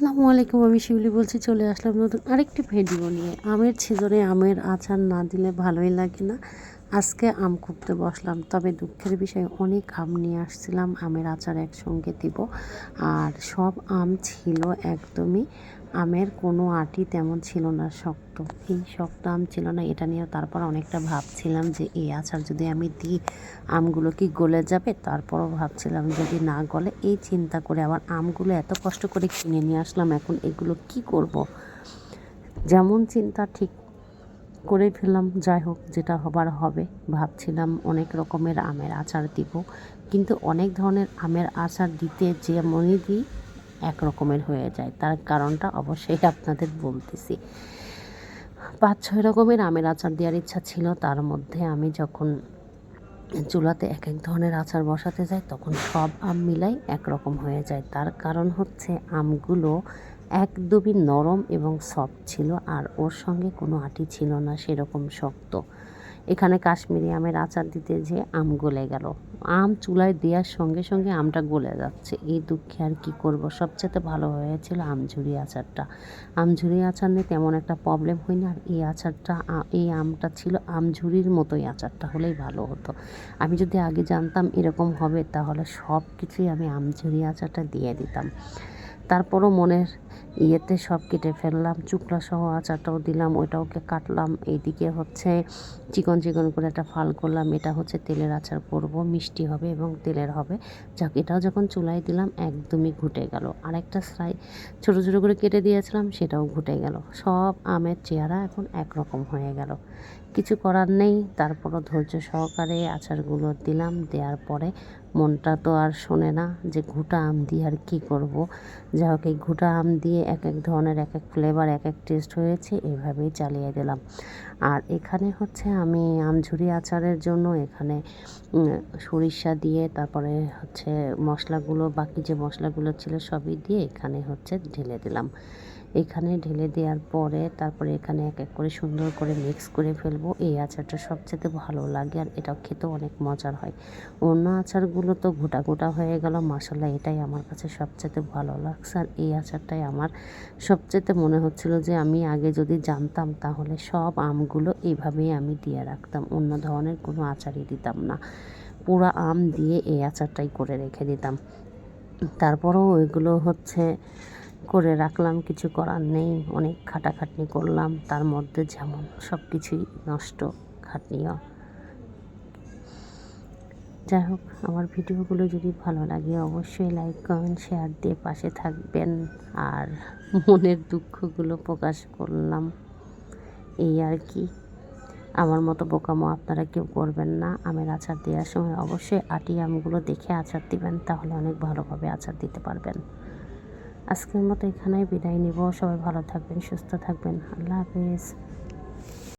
আসসালামু আলাইকুম, আমি শিউলি বলছি, চলে আসলাম নতুন আরেকটি ভিডিও নিয়ে। আমের ছিজনে আমের আচার না দিলে ভালোই লাগে না। আজকে আম কুপতে বসলাম, তবে দুঃখের বিষয় অনেক আম নিয়ে আসছিলাম, আমের আচার একসঙ্গে দিব। আর সব আম ছিল একদমই, আমের কোনো আটি তেমন ছিল না শক্ত। এই শক্ত আম ছিল না, এটা নিয়ে তারপর অনেকটা ভাবছিলাম যে এই আচার যদি আমি দিই, আমগুলো কি গলে যাবে? তারপরও ভাবছিলাম যদি না গলে, এই চিন্তা করে আবার আমগুলো এত কষ্ট করে কিনে নিয়ে আসলাম, এখন এগুলো কি করব। যেমন চিন্তা, ঠিক করে ফেললাম, যাই হোক, যেটা হবার হবে। ভাবছিলাম অনেক রকমের আমের আচার দিব, কিন্তু অনেক ধরনের আমের আচার দিতে যেমনই দিই এক রকমের হয়ে যায়। তার কারণটা অবশ্যই আপনাদের বলতেছি। পাঁচ ছয় রকমের আমের আচার দেওয়ার ইচ্ছা ছিল। তার মধ্যে আমি যখন চুলাতে এক এক ধরনের আচার বসাতে যাই, তখন সব আম মিলাই একরকম হয়ে যায়। তার কারণ হচ্ছে আমগুলো একদমই নরম এবং সফট ছিল আর ওর সঙ্গে কোনো আটি ছিল না, সেরকম শক্ত। এখানে কাশ্মীরি আমের আচার দিতে যে আম গলে গেল। আম চুলায় দেওয়ার সঙ্গে সঙ্গে আমটা গলে যাচ্ছে। এই দুঃখে আর কি করব? সবচেয়ে ভালো হয়েছিল আমঝুরি আচারটা। আমঝুরি আচার নিয়ে তেমন একটা প্রবলেম হয় না আর এই আচারটা, এই আমটা ছিল আমঝুরির মতোই আচারটা হলেই ভালো হতো। আমি যদি আগে জানতাম এরকম হবে, তাহলে সব কিছুই আমি আমঝুরি আচারটা দিয়ে দিতাম। তারপরও মনের ইয়েতে সব কেটে ফেললাম চুকলা সহ আচারটাও দিলাম ওইটাওকে কাটলাম। এইদিকে হচ্ছে চিকন চিকন করে একটা ফাল করলাম, এটা হচ্ছে তেলের আচার করব, মিষ্টি হবে এবং তেলের হবে। যাক, এটাও যখন চুলায় দিলাম, একদমই ঘুটে গেল। আরেকটা ফ্রাই ছোটো ছোটো করে কেটে দিয়েছিলাম, সেটাও ঘুটে গেল। সব আমের চেহারা এখন একরকম হয়ে গেল। কিছু করার নেই। তারপরও ধৈর্য সহকারে আচারগুলো দিলাম। দেওয়ার পরে মনটা তো আর শোনে না যে ঘুটা আম দিয়ে আর কী করব। যা হোক, এই ঘুটা আম দিয়ে এক এক ধরনের, এক এক ফ্লেভার এক এক টেস্ট হয়েছে, এভাবেই চালিয়ে দিলাম। আর এখানে হচ্ছে আমি আমঝুরি আচারের জন্য এখানে সরিষা দিয়ে, তারপরে হচ্ছে মশলাগুলো, বাকি যে মশলাগুলো ছিল সবই দিয়ে এখানে হচ্ছে ঢেলে দিলাম। এখানে ঢেলে দেওয়ার পরে তারপরে এখানে এক এক করে সুন্দর করে মিক্স করে ফেলব। এই আচারটা সবচেয়ে ভালো লাগে আর এটাও খেতে অনেক মজার হয়। অন্য আচারগুলো তো গোটা গোটা হয়ে গেল মশলা এটাই আমার কাছে সবচেয়ে ভালো লাগছে। আর এই আচারটাই আমার সবচেয়ে মনে হচ্ছিল যে আমি আগে যদি জানতাম তাহলে সব আমগুলো এইভাবেই আমি দিয়ে রাখতাম, অন্য ধরনের কোনো আচারই দিতাম না। পুরো আম দিয়ে এই আচারটাই করে রেখে দিতাম। তারপরেও ওইগুলো হচ্ছে করে রাখলাম, কিছু করার নেই, অনেক খাটাখাটনি করলাম, তার মধ্যে যেমন সব কিছুই নষ্ট খাটনিও। যাই হোক, আমার ভিডিওগুলো যদি ভালো লাগে অবশ্যই লাইক কমেন্ট শেয়ার দিয়ে পাশে থাকবেন। আর মনের দুঃখগুলো প্রকাশ করলাম। এই আর কি। আমার মতো বোকামো আপনারা কেউ করবেন না। আমের আচার দেওয়ার সময় অবশ্যই আটি আমগুলো দেখে আচার দিবেন, তাহলে অনেক ভালোভাবে আচার দিতে পারবেন। আজকের মতো এখানেই বিদায় নিব। সবাই ভালো থাকবেন সুস্থ থাকবেন। আল্লাহ হাফিজ।